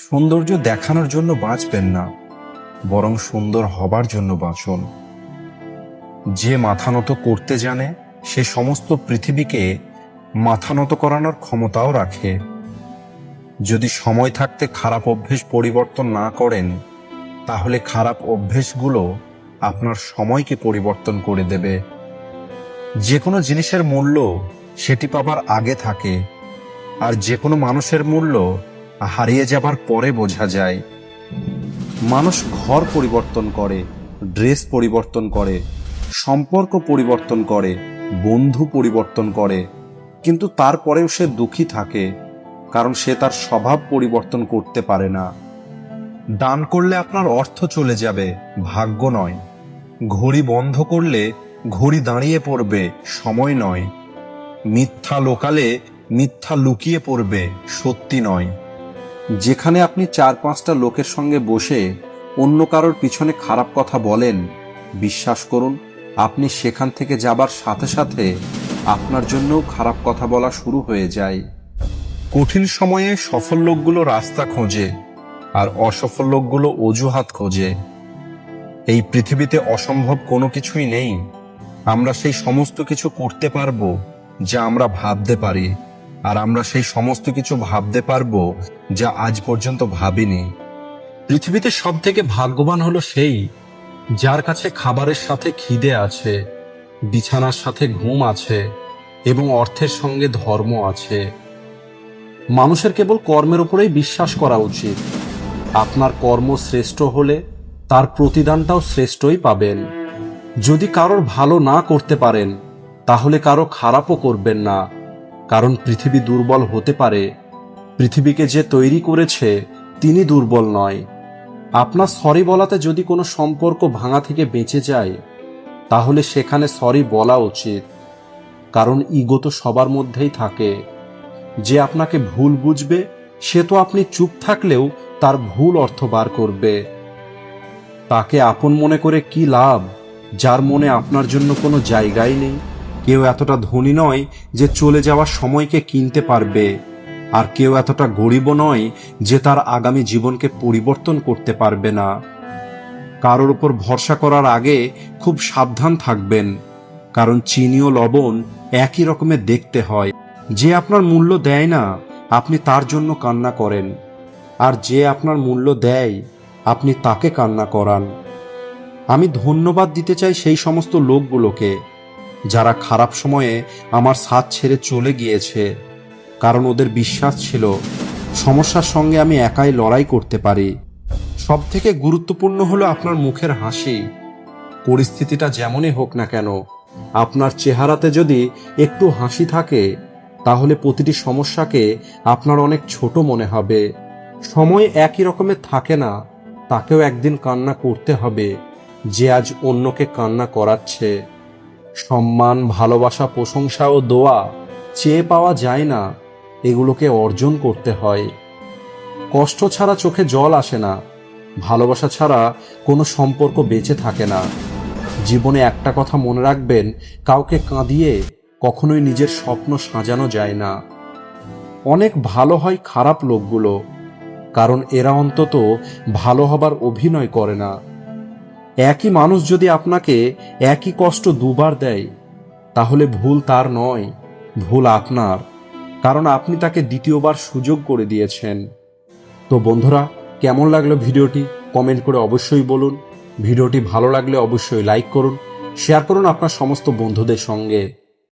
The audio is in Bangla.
সৌন্দর্য দেখানোর জন্য বাঁচবেন না, বরং সুন্দর হবার জন্য বাঁচুন। যে মাথা নত করতে জানে, সে সমস্ত পৃথিবীকে মাথা নত করানোর ক্ষমতাও রাখে। যদি সময় থাকতে খারাপ অভ্যেস পরিবর্তন না করেন, তাহলে খারাপ অভ্যেসগুলো আপনার সময়কে পরিবর্তন করে দেবে। যে কোনো জিনিসের মূল্য সেটি পাবার আগে থাকে, আর যে কোনো মানুষের মূল্য হারিয়ে যাবার পরে বোঝা যায়, মানুষ ঘর পরিবর্তন করে, ড্রেস পরিবর্তন করে, সম্পর্ক পরিবর্তন করে, বন্ধু পরিবর্তন করে, কিন্তু তারপরেও সে দুঃখী থাকে, কারণ সে তার স্বভাব পরিবর্তন করতে পারে না। দান করলে আপনার অর্থ চলে যাবে, ভাগ্য নয়। ঘড়ি বন্ধ করলে ঘড়ি দাঁড়িয়ে পড়বে, সময় নয়। মিথ্যা লোকালে মিথ্যা লুকিয়ে পড়বে, সত্যি নয়। যেখানে আপনি চার পাঁচটা লোকের সঙ্গে বসে অন্য কারোর পিছনে খারাপ কথা বলেন, বিশ্বাস করুন, আপনি সেখান থেকে যাবার সাথে সাথে আপনার জন্যও খারাপ কথা বলা শুরু হয়ে যায়। কঠিন সময়ে সফল লোকগুলো রাস্তা খোঁজে আর অসফল লোকগুলো অজুহাত খোঁজে। এই পৃথিবীতে অসম্ভব কোনো কিছুই নেই। আমরা সেই সমস্ত কিছু করতে পারব যা আমরা ভাবতে পারি। আর আমরা সেই সমস্ত কিছু ভাবতে পারব যা আজ পর্যন্ত ভাবিনি। পৃথিবীতে সব থেকে ভাগ্যবান হলো সেই, যার কাছে খাবারের সাথে খিদে আছে, বিছানার সাথে ঘুম আছে, এবং অর্থের সঙ্গে ধর্ম আছে। মানুষের কেবল কর্মের উপরেই বিশ্বাস করা উচিত। আপনার কর্ম শ্রেষ্ঠ হলে তার প্রতিদানটাও শ্রেষ্ঠই পাবেন। যদি কারোর ভালো না করতে পারেন, তাহলে কারও খারাপও করবেন না, কারণ পৃথিবী দুর্বল হতে পারে। পৃথিবীকে যে তৈরি করেছে, তিনি দুর্বল নয়। আপনার সরি বলাতে যদি কোনো সম্পর্ক ভাঙা থেকে বেঁচে যায়, তাহলে সেখানে সরি বলা উচিত। কারণ ইগো তো সবার মধ্যেই থাকে। যে আপনাকে ভুল বুঝবে, সে তো আপনি চুপ থাকলেও তার ভুল অর্থ বার করবে। তাকে আপন মনে করে কি লাভ, যার মনে আপনার জন্য কোনো জায়গাই নেই। কেউ এতটা ধনী নয় যে চলে যাওয়ার সময়কে কিনতে পারবে। আর কেউ এতটা গরিবও নয় যে তার আগামী জীবনকে পরিবর্তন করতে পারবে না। কারোর উপর ভরসা করার আগে খুব সাবধান থাকবেন, কারণ চিনি ও লবণ একই রকমের দেখতে হয়। যে আপনার মূল্য দেয় না, আপনি তার জন্য কান্না করেন, আর যে আপনার মূল্য দেয়, আপনি তাকে কান্না করান। আমি ধন্যবাদ দিতে চাই সেই সমস্ত লোকগুলোকে, যারা খারাপ সময়ে আমার সাথ ছেড়ে চলে গিয়েছে। কারণ ওদের বিশ্বাস ছিল, সমস্যার সঙ্গে আমি একাই লড়াই করতে পারি। সব থেকে গুরুত্বপূর্ণ হলো আপনার মুখের হাসি। পরিস্থিতিটা যেমনই হোক না কেন, আপনার চেহারাতে যদি একটু হাসি থাকে, তাহলে প্রতিটি সমস্যাকে আপনার অনেক ছোট মনে হবে। সময় একই রকমের থাকে না, তাকেও একদিন কান্না করতে হবে, যে আজ অন্যকে কান্না করাচ্ছে। সম্মান, ভালোবাসা, প্রশংসা ও দোয়া চেয়ে পাওয়া যায় না এগুলোকে অর্জন করতে হয়। কষ্ট ছাড়া চোখে জল আসে না। ভালোবাসা ছাড়া কোনো সম্পর্ক বেঁচে থাকে না। জীবনে একটা কথা মনে রাখবেন, কাউকে কাঁদিয়ে কখনোই নিজের স্বপ্ন সাজানো যায় না। অনেক ভালো হয় খারাপ লোকগুলো, কারণ এরা অন্তত ভালো হবার অভিনয় করে না। একই মানুষ যদি আপনাকে একই কষ্ট দুবার দেয়, তাহলে ভুল তার নয়, ভুল আপনার। কারণ আপনি তাকে দ্বিতীয়বার সুযোগ করে দিয়েছেন। তো বন্ধুরা, কেমন লাগল ভিডিওটি? কমেন্ট করে অবশ্যই বলুন। ভিডিওটি ভালো লাগলে অবশ্যই লাইক করুন, শেয়ার করুন আপনার সমস্ত বন্ধুদের সঙ্গে।